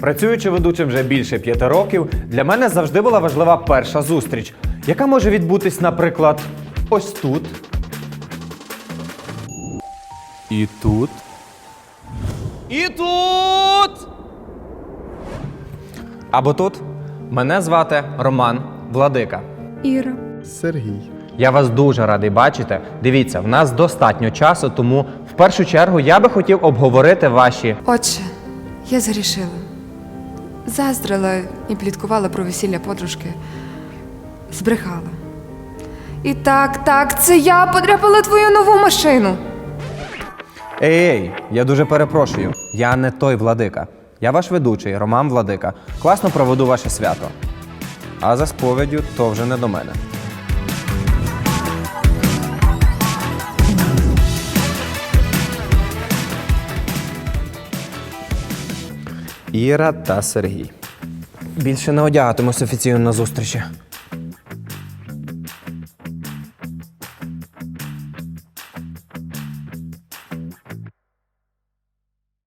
Працюючи ведучим вже більше п'яти років, для мене завжди була важлива перша зустріч, яка може відбутись, наприклад, ось тут. І тут. І тут. Або тут. Мене звати Роман Владика. Іра. Сергій. Я вас дуже радий бачити. Дивіться, в нас достатньо часу, тому в першу чергу я би хотів обговорити ваші. Отче, я згрішила. Заздрила і пліткувала про весілля подружки. Збрехала. І так, так, це я подряпала твою нову машину. Ей, ей, я дуже перепрошую. Я не той владика. Я ваш ведучий, Роман Владика. Класно проведу ваше свято. А за сповіддю то вже не до мене. Іра та Сергій. Більше не одягатимусь офіційно на зустрічі.